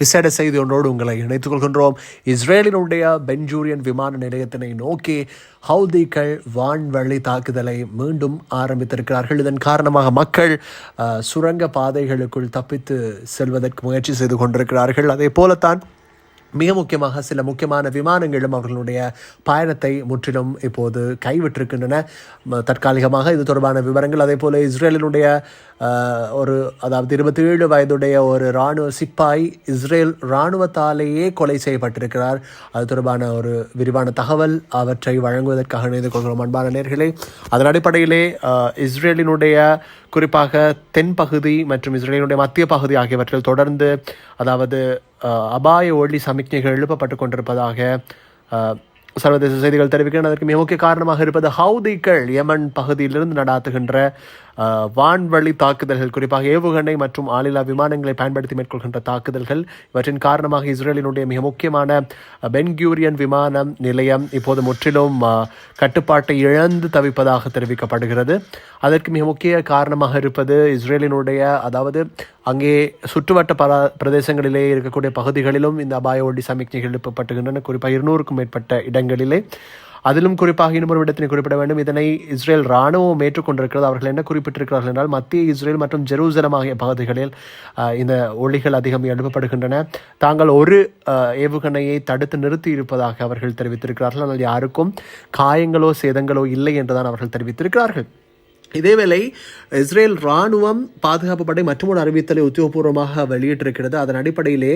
விசேட செய்தி ஒன்றோடு உங்களை இணைத்துக் கொள்கின்றோம் இஸ்ரேலினுடைய பென்ஜூரியன் விமான நிலையத்தினை நோக்கி ஹவுதிகள் வான்வழி தாக்குதலை மீண்டும் ஆரம்பித்திருக்கிறார்கள். இதன் காரணமாக மக்கள் சுரங்க பாதைகளுக்குள் தப்பித்து செல்வதற்கு முயற்சி செய்து கொண்டிருக்கிறார்கள். அதே போலத்தான் மிக முக்கியமாக சில முக்கியமான விமானங்களும் அவர்களுடைய பயணத்தை முற்றிலும் இப்போது கைவிட்டிருக்கின்றன. தற்காலிகமாக இது தொடர்பான விவரங்கள் அதே போல இஸ்ரேலினுடைய ஒரு அதாவது இருபத்தி ஏழு வயதுடைய ஒரு இராணுவ சிப்பாய் இஸ்ரேல் இராணுவத்தாலேயே கொலை செய்யப்பட்டிருக்கிறார். அது தொடர்பான ஒரு விரிவான தகவல் அவற்றை வழங்குவதற்காக இணைந்து கொள்கிறோம் அன்பான நேர்களே. அதன் அடிப்படையிலே இஸ்ரேலினுடைய குறிப்பாக தென்பகுதி மற்றும் இஸ்ரேலினுடைய மத்திய பகுதி ஆகியவற்றில் தொடர்ந்து அதாவது அபாய ஒளி சமிக்ஞைகள் எழுப்பப்பட்டு கொண்டிருப்பதாக சர்வதேச செய்திகள் தெரிவிக்கின்றன. அதற்கு மிக முக்கிய காரணமாக இருப்பது ஹவுதிகள் யமன் பகுதியிலிருந்து நடாத்துகின்ற வான்வழி தாக்குதல்கள் குறிப்பாக ஏவுகணை மற்றும் ஆளில்லா விமானங்களை பயன்படுத்தி மேற்கொள்கின்ற தாக்குதல்கள் இவற்றின் காரணமாக இஸ்ரேலினுடைய மிக முக்கியமான பென்கியூரியன் விமானம் நிலையம் இப்போது முற்றிலும் கட்டுப்பாட்டை இழந்து தவிப்பதாக தெரிவிக்கப்படுகிறது. அதற்கு மிக முக்கிய காரணமாக இருப்பது இஸ்ரேலினுடைய அதாவது அங்கே சுற்றுவட்ட பல பிரதேசங்களிலே இருக்கக்கூடிய பகுதிகளிலும் இந்த அபாய ஒடி சமிக்ஞைகள் எழுப்பப்பட்டுகின்றன. குறிப்பாக இருநூறுக்கும் மேற்பட்ட இடங்களிலே. அதிலும் குறிப்பாக இன்னொரு இடத்தினை குறிப்பிட வேண்டும். இதனை இஸ்ரேல் ராணுவம் ஏற்றுக்கொண்டிருக்கிறது. அவர்கள் என்ன குறிப்பிட்டிருக்கிறார்கள் என்றால் மத்திய இஸ்ரேல் மற்றும் ஜெருசலம் ஆகிய பகுதிகளில் இந்த ஒளிகள் அதிகம் எழுப்பப்படுகின்றன. தாங்கள் ஒரு ஏவுகணையை தடுத்து நிறுத்தி இருப்பதாக அவர்கள் தெரிவித்திருக்கிறார்கள். ஆனால் யாருக்கும் காயங்களோ சேதங்களோ இல்லை என்றுதான் அவர்கள் தெரிவித்திருக்கிறார்கள். இதேவேளை இஸ்ரேல் ராணுவம் பாதுகாப்பு படை மற்றும் ஒரு அறிவித்தலை உத்தியோகபூர்வமாக வெளியிட்டிருக்கிறது. அதன் அடிப்படையிலே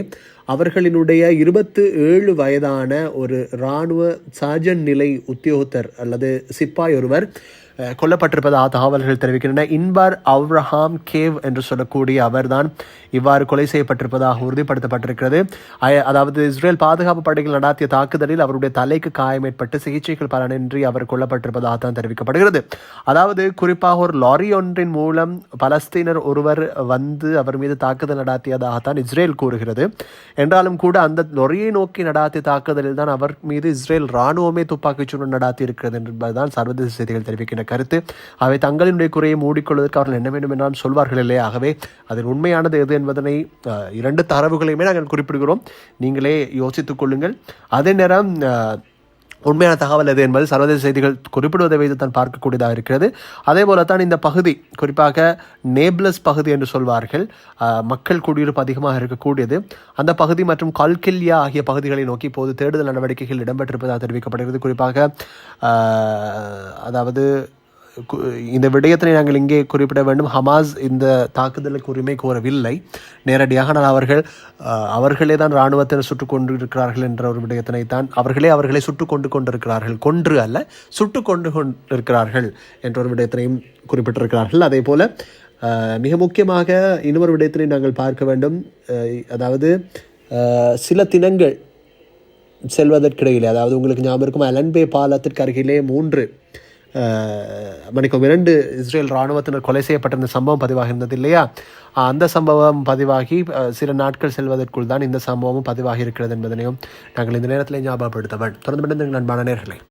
அவர்களினுடைய இருபத்து ஏழு வயதான ஒரு இராணுவ சார்ஜன் நிலை உத்தியோகத்தர் அல்லது சிப்பாய் ஒருவர் கொல்லப்பட்டிருப்பதாக தகவல்கள் தெரிவிக்கின்றன. இன்பார் அவ்ரஹாம் கேவ் என்று சொல்லக்கூடிய அவர்தான் இவ்வாறு கொலை செய்யப்பட்டிருப்பதாக உறுதிப்படுத்தப்பட்டிருக்கிறது. அதாவது இஸ்ரேல் பாதுகாப்பு படைகள் நடாத்திய தாக்குதலில் அவருடைய தலைக்கு காயம் ஏற்பட்டு சிகிச்சைகள் பலனின்றி அவர் கொல்லப்பட்டிருப்பதாக தான் தெரிவிக்கப்படுகிறது. அதாவது குறிப்பாக ஒரு லாரி ஒன்றின் மூலம் பலஸ்தீனர் ஒருவர் வந்து அவர் மீது தாக்குதல் நடாத்தியதாகத்தான் இஸ்ரேல் கூறுகிறது. என்றாலும் கூட அந்த லொரியை நோக்கி நடாத்திய தாக்குதலில் தான் அவர் மீது இஸ்ரேல் ராணுவமே துப்பாக்கிச்சூடு நடாத்தி இருக்கிறது என்பதுதான் சர்வதேச செய்திகள் தெரிவிக்கின்றன. கருத்து. அவை தங்களினுடைய குறையை மூடிக்கொள்வதற்கு அவர்கள் என்ன வேண்டும் என்றால் சொல்வார்கள் இல்லையா? ஆகவே அதில் உண்மையானது எது என்பதனை இரண்டு தரவுகளையுமே நாங்கள் குறிப்பிடுகிறோம். நீங்களே யோசித்துக் கொள்ளுங்கள். அதே நேரம் உண்மையான தகவல் எது என்பது சர்வதேச செய்திகள் குறிப்பிடுவதை வைத்து தான் பார்க்கக்கூடியதாக இருக்கிறது. அதே போல தான் இந்த பகுதி குறிப்பாக நேப்லஸ் பகுதி என்று சொல்வார்கள் மக்கள் குடியிருப்பு அதிகமாக இருக்கக்கூடியது. அந்த பகுதி மற்றும் கல்கில்யா ஆகிய பகுதிகளை நோக்கி இப்போது தேடுதல் நடவடிக்கைகள் இடம்பெற்றிருப்பதாக தெரிவிக்கப்படுகிறது. குறிப்பாக அதாவது இந்த விடயத்தினை நாங்கள் இங்கே குறிப்பிட வேண்டும். ஹமாஸ் இந்த தாக்குதலுக்கு உரிமை கோரவில்லை. நேரடியாக ஆனால் அவர்கள் அவர்களே தான் இராணுவத்தினர் சுட்டுக் கொண்டிருக்கிறார்கள் என்ற ஒரு விடயத்தினை தான் அவர்களே அவர்களை சுட்டுக் கொண்டு கொண்டிருக்கிறார்கள். கொன்று அல்ல சுட்டுக் கொண்டு கொண்டிருக்கிறார்கள் என்ற ஒரு விடயத்தினையும் குறிப்பிட்டிருக்கிறார்கள். அதே போல மிக முக்கியமாக இன்னொரு விடயத்தினை நாங்கள் பார்க்க வேண்டும். அதாவது சில தினங்கள் செல்வதற்கிடையிலே அதாவது உங்களுக்கு ஞாபகம் இருக்கும் அலன்பே பாலத்திற்கு அருகிலே மூன்று அஹ், இரண்டு இஸ்ரேல் இராணுவத்தினர் கொலை செய்யப்பட்டிருந்த சம்பவம் பதிவாக இருந்தது இல்லையா? அந்த சம்பவம் பதிவாகி சில நாட்கள் செல்வதற்குள் தான் இந்த சம்பவமும் பதிவாகி இருக்கிறது என்பதனையும் நாங்கள் இந்த நேரத்தில் ஞாபகப்படுத்தவன். தொடர்ந்து நண்பான நேர்களை.